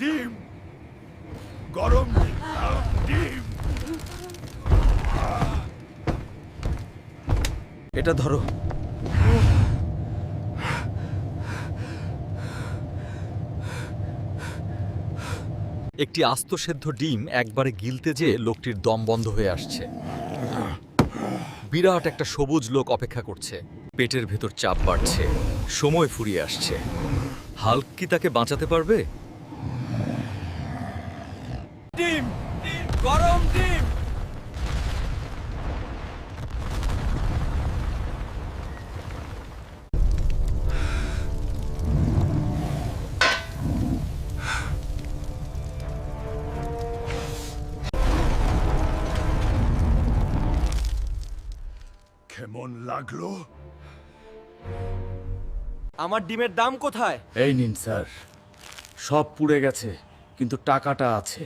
ডিম। গরম ডিম। এটা ধরো। একটি আস্ত সেদ্ধ ডিম একবারে গিলতে যেয়ে লোকটির দম বন্ধ হয়ে আসছে। বিরাট একটা সবুজ লোক অপেক্ষা করছে। পেটের ভেতর চাপ বাড়ছে। সময় ফুরিয়ে আসছে। হাল্ক কি তাকে বাঁচাতে পারবে? ডিম গরম ডিম কেমন লাগল? আমার ডিমের দাম কোথায়? এই নিন স্যার। সব পুড়ে গেছে কিন্তু টাকাটা আছে।